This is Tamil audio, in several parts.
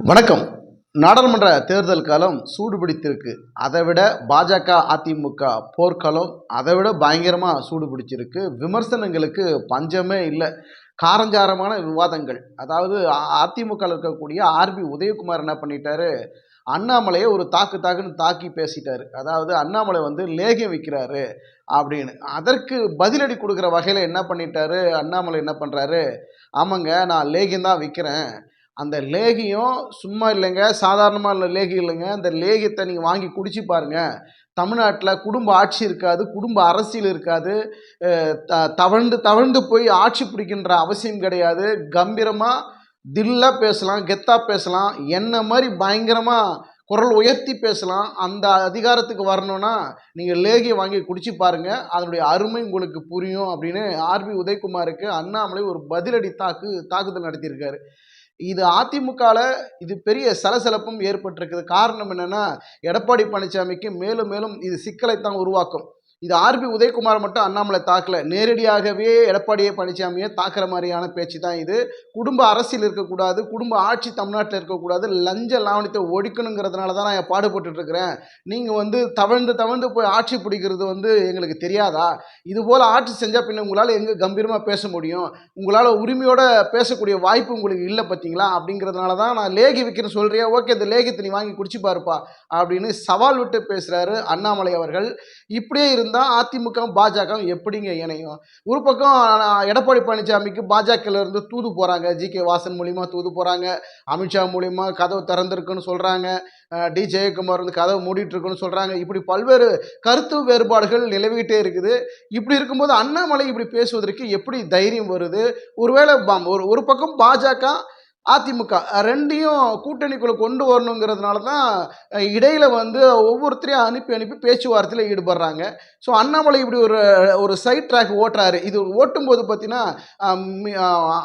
வணக்கம். நாடாளுமன்ற தேர்தல் காலம் சூடுபிடித்திருக்கு. அதை விட பாஜக அதிமுக போர்க்காலம் அதை விட பயங்கரமாக சூடு பிடிச்சிருக்கு விமர்சனங்களுக்கு பஞ்சமே இல்லை. காரஞ்சாரமான விவாதங்கள். அதாவது அதிமுக இருக்கக்கூடிய ஆர்பி உதயகுமார் என்ன பண்ணிட்டாரு? அண்ணாமலையை ஒரு தாக்கு தாக்குன்னு தாக்கி பேசிட்டாரு. அதாவது அண்ணாமலை வந்து லேகியம் விற்கிறாரு அப்படின்னு. அதற்கு பதிலடி கொடுக்குற வகையில் என்ன பண்ணிட்டாரு? அண்ணாமலை என்ன பண்ணுறாரு ஆமாங்க நான் லேகியம் தான் விற்கிறேன் அந்த லேகியம் சும்மா இல்லைங்க சாதாரணமாக இல்லை லேகி இல்லைங்க. அந்த லேகியத்தை நீங்கள் வாங்கி குடிச்சு பாருங்கள் தமிழ்நாட்டில் குடும்ப ஆட்சி இருக்காது குடும்ப அரசியல் இருக்காது. த தவழ்ந்து தவழ்ந்து போய் ஆட்சி பிடிக்கின்ற அவசியம் கிடையாது. கம்பீரமாக தில்லாக பேசலாம் கெத்தாக பேசலாம். என்ன மாதிரி பயங்கரமாக குரல் உயர்த்தி பேசலாம். அந்த அதிகாரத்துக்கு வரணும்னா நீங்கள் லேகியை வாங்கி குடிச்சு பாருங்கள் அதனுடைய அருமை உங்களுக்கு புரியும் அப்படின்னு ஆர்பி உதயகுமாருக்கு அண்ணாமலை ஒரு பதிலடி தாக்கு தாக்குதல் நடத்தியிருக்காரு. இது அதிமுகவில் இது பெரிய சலசலப்பும் ஏற்பட்டிருக்குது. காரணம் என்னென்னா எடப்பாடி பழனிசாமிக்கு மேலும் மேலும் இது சிக்கலை தான் உருவாக்கும். இது ஆர்பி உதயகுமார் மட்டும் அண்ணாமலை தாக்கல. நேரடியாகவே எடப்பாடியை பழனிசாமியை தாக்குற மாதிரியான பேச்சு தான் இது. குடும்ப அரசியல் இருக்கக்கூடாது குடும்ப ஆட்சி தமிழ்நாட்டில் இருக்கக்கூடாது லஞ்ச லாவணத்தை ஒழிக்கணுங்கிறதுனால தான் நான் பாடுபட்டுட்டு இருக்கிறேன். நீங்கள் வந்து தவழ்ந்து தவழ்ந்து போய் ஆட்சி பிடிக்கிறது வந்து எங்களுக்கு தெரியாதா? இது போல் ஆட்சி செஞ்சால் பின்ன உங்களால் எங்கே கம்பீரமாக பேச முடியும்? உங்களால் உரிமையோட பேசக்கூடிய வாய்ப்பு உங்களுக்கு இல்லை பார்த்தீங்களா அப்படிங்கிறதுனால தான் நான் லேகி விற்கிறேன் சொல்கிறியா ஓகே இந்த லேகத்தை நீ வாங்கி குடிச்சு பாருப்பா அப்படின்னு சவால் விட்டு பேசுகிறாரு அண்ணாமலை அவர்கள். இப்படியே இருந்து இருந்தால் அதிமுக பாஜக எப்படிங்க இணையும்? ஒரு பக்கம் எடப்பாடி பழனிசாமிக்கு பாஜகலேருந்து தூது போகிறாங்க ஜி. கே. வாசன் மூலிமா தூது போகிறாங்க அமித்ஷா மூலிமா கதவு திறந்திருக்குன்னு சொல்கிறாங்க டி. ஜெயக்குமார் வந்து கதவு மூடிட்டுருக்குன்னு சொல்கிறாங்க இப்படி பல்வேறு கருத்து வேறுபாடுகள் நிலவிக்கிட்டே இருக்குது. இப்படி இருக்கும்போது அண்ணாமலை இப்படி பேசுவதற்கு எப்படி தைரியம் வருது? ஒருவேளை ஒரு ஒரு பக்கம் பாஜக அதிமுக. ரெண்டையும் கூட்டணிக்குள்ளே கொண்டு வரணுங்கிறதுனால தான் இடையில் வந்து ஒவ்வொருத்தரையும் அனுப்பி அனுப்பி பேச்சுவார்த்தையில் ஈடுபடுறாங்க. ஸோ அண்ணாமலை இப்படி ஒரு ஒரு சைட் ட்ராக் ஓட்டுறாரு. இது ஓட்டும்போது பார்த்தீங்கன்னா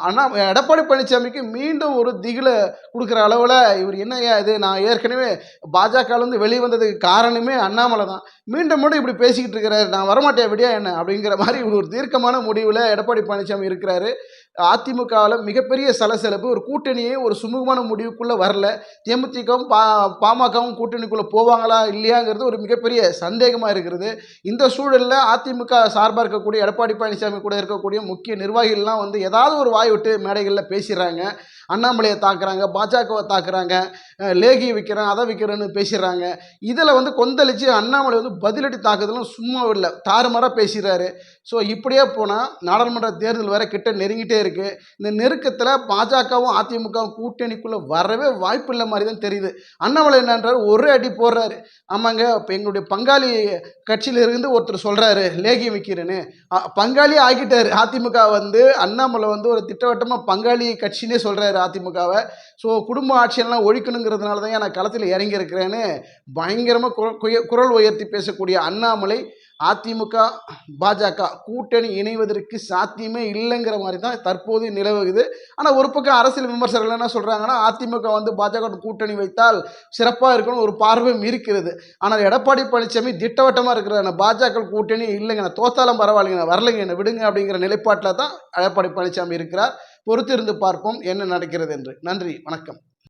அண்ணா எடப்பாடி பழனிசாமிக்கு மீண்டும் ஒரு திகிலை கொடுக்குற அளவில் இவர் என்னய்யா இது? நான் ஏற்கனவே பாஜகலேருந்து வெளியே வந்ததுக்கு காரணமே அண்ணாமலை தான். மீண்டும் மீண்டும் இப்படி பேசிக்கிட்டு இருக்கிறாரு. நான் வரமாட்டேன் விடியா என்ன? அப்படிங்கிற மாதிரி இவர் ஒரு தீர்க்கமான முடிவில் எடப்பாடி பழனிசாமி இருக்கிறாரு. அதிமுகவில் மிகப்பெரிய சலசலப்பு ஒரு கூட்டணியே ஒரு சுமூகமான முடிவுக்குள்ளே வரல. தேமுதிகவும் பா பாமகவும் கூட்டணிக்குள்ளே போவாங்களா இல்லையாங்கிறது ஒரு மிகப்பெரிய சந்தேகமாக இருக்கிறது. இந்த சூழலில் அதிமுக சார்பாக இருக்கக்கூடிய எடப்பாடி பழனிசாமி கூட இருக்கக்கூடிய முக்கிய நிர்வாகிகள்லாம் வந்து ஏதாவது ஒரு வாய் விட்டு மேடைகளில் பேசிடுறாங்க. அண்ணாமலையை தாக்குறாங்க பாஜகவை தாக்குறாங்க. லேகி லேகியை விற்கிறேன் அதை விற்கிறேன்னு பேசிடுறாங்க. இதில் வந்து கொந்தளிச்சு அண்ணாமலை வந்து பதிலடி தாக்குதலும் சும்மா இல்லை தாறுமாறாக பேசிடுறாரு. ஸோ இப்படியே போனால் நாடாளுமன்ற தேர்தல் வேறு கிட்ட நெருங்கிட்டே இருக்குது இந்த நெருக்கத்தில் பாஜகவும் அதிமுகவும் கூட்டணிக்குள்ளே வரவே வாய்ப்பு இல்லை மாதிரி தான் தெரியுது. அண்ணாமலை என்னன்றாரு? ஒரே அடி போடுறாரு. ஆமாங்க இப்போ எங்களுடைய பங்காளி கட்சியில் இருந்து ஒருத்தர் சொல்கிறாரு லேகி விற்கிறேன்னு பங்காளி ஆகிட்டார். அதிமுக வந்து அண்ணாமலை வந்து ஒரு திட்டவட்டமாக பங்காளி கட்சினே சொல்கிறாரு அதிமுகவை. ஸோ குடும்ப ஆட்சியெல்லாம் ஒழிக்கணுங்கிற இருக்கிறதுனால தான் நான் களத்தில் இறங்கியிருக்கிறேன்னு பயங்கரமாக குரல் குய- குரல் உயர்த்தி பேசக்கூடிய அண்ணாமலை அதிமுக பாஜக கூட்டணி இணைவதற்கு சாத்தியமே இல்லைங்கிற மாதிரி தான் தற்போது நிலவுகுது ஆனால் ஒரு பக்கம் அரசியல் விமர்சகர்கள் என்ன சொல்கிறாங்கன்னா அதிமுக வந்து பாஜக கூட்டணி வைத்தால் சிறப்பாக இருக்கணும் ஒரு பார்வையும் இருக்கிறது. ஆனால் எடப்பாடி பழனிசாமி திட்டவட்டமாக இருக்கிற பாஜக கூட்டணி இல்லைங்க நான் தோத்தாலும் பரவாயில்லைங்க நான் வரலைங்க என்ன விடுங்க அப்படிங்கிற நிலைப்பாட்டில் தான் எடப்பாடி பழனிசாமி இருக்கிறார். பொறுத்திருந்து பார்ப்போம் என்ன நடக்கிறது என்று. நன்றி வணக்கம்.